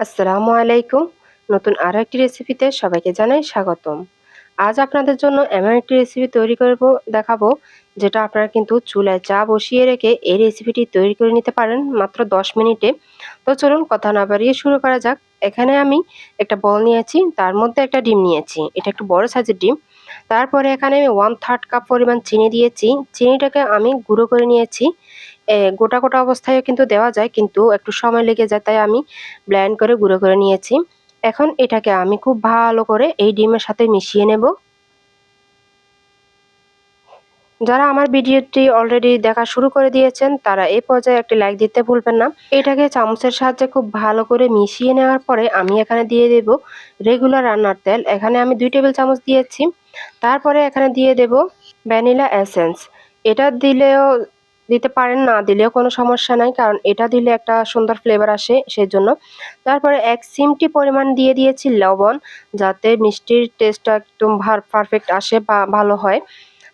আসসালামু আলাইকুম। নতুন আরও একটি রেসিপিতে সবাইকে জানাই স্বাগতম। আজ আপনাদের জন্য এমন একটি রেসিপি তৈরি করব, দেখাবো, যেটা আপনারা কিন্তু চুলায় চা বসিয়ে রেখে এই রেসিপিটি তৈরি করে নিতে পারেন মাত্র 10 মিনিটে। তো চলুন কথা না বাড়িয়ে শুরু করা যাক। এখানে আমি একটা বল নিয়েছি, তার মধ্যে একটা ডিম নিয়েছি। এটা একটু বড় সাইজের ডিম। তারপরে এখানে আমি ওয়ান থার্ড কাপ পরিমাণ চিনি দিয়েছি। চিনিটাকে আমি গুঁড়ো করে নিয়েছি। গোটা গোটা অবস্থায় কিন্তু দেওয়া যায়, কিন্তু একটু সময় লেগে যায়, তাই আমি ব্ল্যান্ড করে গুঁড়ো করে নিয়েছি। এখন এটাকে আমি খুব ভালো করে এই ডিমের সাথে মিশিয়ে নেব। যারা আমার ভিডিওটি অলরেডি দেখা শুরু করে দিয়েছেন, তারা এই পর্যায়ে একটি লাইক দিতে ভুলবেন না। এটাকে চামচের সাহায্যে খুব ভালো করে মিশিয়ে নেওয়ার পরে আমি এখানে দিয়ে দেব রেগুলার রান্নার তেল। এখানে আমি দুই টেবিল চামচ দিয়েছি। তারপরে এখানে দিয়ে দেব ভ্যানিলা এসেন্স এটা দিলেও দিতে পারেন, না দিলেও কোনো সমস্যা নাই, কারণ এটা দিলে একটা সুন্দর ফ্লেভার আসে সেই জন্য তারপরে এক সিমটি পরিমাণ দিয়ে দিয়েছি লবণ, যাতে মিষ্টির টেস্টটা একদম পারফেক্ট আসে বা ভালো হয়।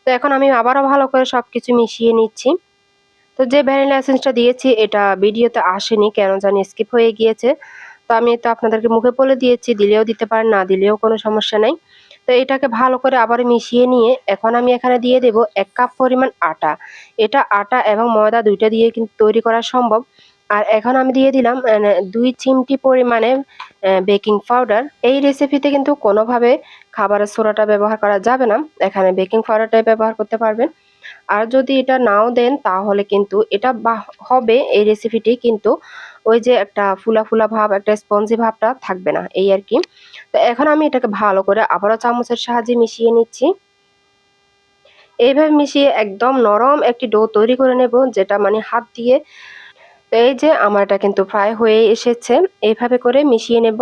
তো এখন আমি আবারও ভালো করে সব কিছু মিশিয়ে নিচ্ছি। তো যে ভ্যানিলা এসেন্সটা দিয়েছি, এটা ভিডিওতে আসেনি, কেন জানি স্কিপ হয়ে গিয়েছে। তো আমি তো আপনাদেরকে মুখে বলে দিয়েছি, দিলেও দিতে পারেন, না দিলেও কোনো সমস্যা নাই। তো এটাকে ভালো করে আবার মিশিয়ে নিয়ে এখন আমি এখানে দিয়ে দেব এক কাপ পরিমাণ আটা। এটা আটা এবং ময়দা দুইটা দিয়ে কিন্তু তৈরি করা সম্ভব। আর এখন আমি দিয়ে দিলাম দুই চিমটি পরিমাণে বেকিং পাউডার। এই রেসিপিতে কিন্তু কোনোভাবে খাবারের সোডাটা ব্যবহার করা যাবে না। এখানে বেকিং পাউডারটাই ব্যবহার করতে পারবেন। আর যদি এটা নাও দেন তাহলে কিন্তু এটা হবে এই রেসিপিটি কিন্তু ওই যে একটা ফুলা ফুলা ভাব, একটা স্পঞ্জি ভাবটা থাকবে না, এই আর কি। তো এখন আমি এটাকে ভালো করে আবারও চামচের সাহায্যে মিশিয়ে নিচ্ছি। এইভাবে মিশিয়ে একদম নরম একটি ডো তৈরি করে নেব, যেটা মানে হাত দিয়ে। তো এই যে আমার এটা কিন্তু ফ্রাই হয়ে এসেছে, এইভাবে করে মিশিয়ে নেব।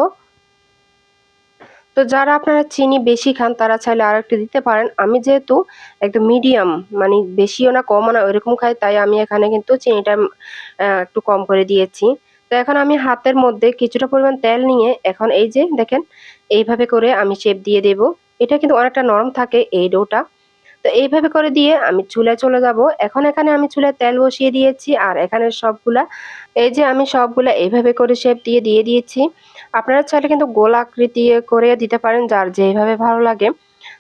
তো যারা আপনারা চিনি বেশি খান, তারা চাইলে আর একটু দিতে পারেন। আমি যেহেতু একদম মিডিয়াম মানে বেশিও না, কমও না, ওইরকম খাই, তাই আমি এখানে কিন্তু চিনিটা একটু কম করে দিয়েছি। তো এখন আমি হাতের মধ্যে কিছুটা পরিমাণ তেল নিয়ে এখন এই যে দেখেন, এইভাবে করে আমি শেপ দিয়ে দেব। এটা কিন্তু অনেকটা নরম থাকে এই ডোটা। তো এইভাবে করে দিয়ে আমি চুলায় চলে যাব। এখন এখানে আমি চুলায় তেল বসিয়ে দিয়েছি আর এখানে সবগুলা, এই যে আমি সবগুলা এইভাবে করে শেপ দিয়ে দিয়ে দিয়েছি। আপনারা চাইলে কিন্তু গোল আকৃতি করে দিতে পারেন যার যেভাবে ভালো লাগে।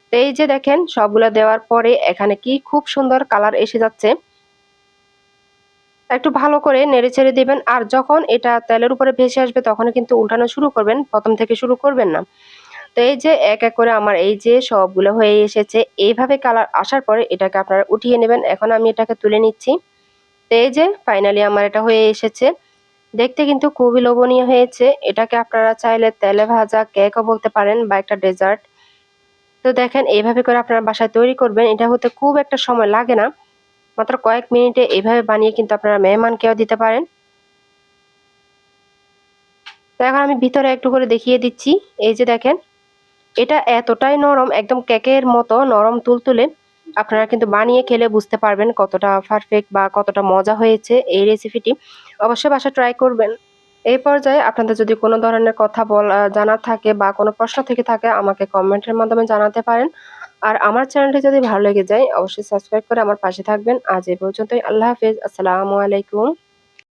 তো এই যে দেখেন, সবগুলা দেওয়ার পরে এখানে কি খুব সুন্দর কালার এসে যাচ্ছে। একটু ভালো করে নেড়ে ছেড়ে দেবেন। আর যখন এটা তেলের উপরে ভেসে আসবে তখন কিন্তু উল্টানো শুরু করবেন। প্রথম থেকে শুরু করবেন না। তো এই যে এক এক করে আমার এই যে সবগুলো হয়ে এসেছে, এইভাবে কালার আসার পরে এটাকে আপনারা উঠিয়ে নেবেন। এখন আমি এটাকে তুলে নিচ্ছি। তো এই যে ফাইনালি আমার এটা হয়ে এসেছে। দেখতে কিন্তু খুবই লোভনীয় হয়েছে। এটাকে আপনারা চাইলে তেলে ভাজা কেকও বলতে পারেন বা একটা ডেজার্ট তো দেখেন, এইভাবে করে আপনারা বাসায় তৈরি করবেন। এটা হতে খুব একটা সময় লাগে না। মাত্র কয়েক মিনিটে এইভাবে বানিয়ে কিন্তু আপনারা মেহমানকেও দিতে পারেন। তো এখন আমি ভিতরে একটু করে দেখিয়ে দিচ্ছি। এই যে দেখেন, এটা এতটাই নরম, একদম কেকের মতো নরম তুলতুলে। আপনারা কিন্তু বানিয়ে খেলে বুঝতে পারবেন কতটা পারফেক্ট বা কতটা মজা হয়েছে এই রেসিপিটি অবশ্যই বাসা ট্রাই করবেন। এই পর্যায়ে আপনাদের যদি কোনো ধরনের কথা বলা জানার থাকে বা কোনো প্রশ্ন থেকে থাকে, আমাকে কমেন্টের মাধ্যমে জানাতে পারেন। আর আমার চ্যানেলটি যদি ভালো লেগে যায়, অবশ্যই সাবস্ক্রাইব করে আমার পাশে থাকবেন। আজ এ পর্যন্তই, আল্লাহ হাফেজ, আসসালামু আলাইকুম।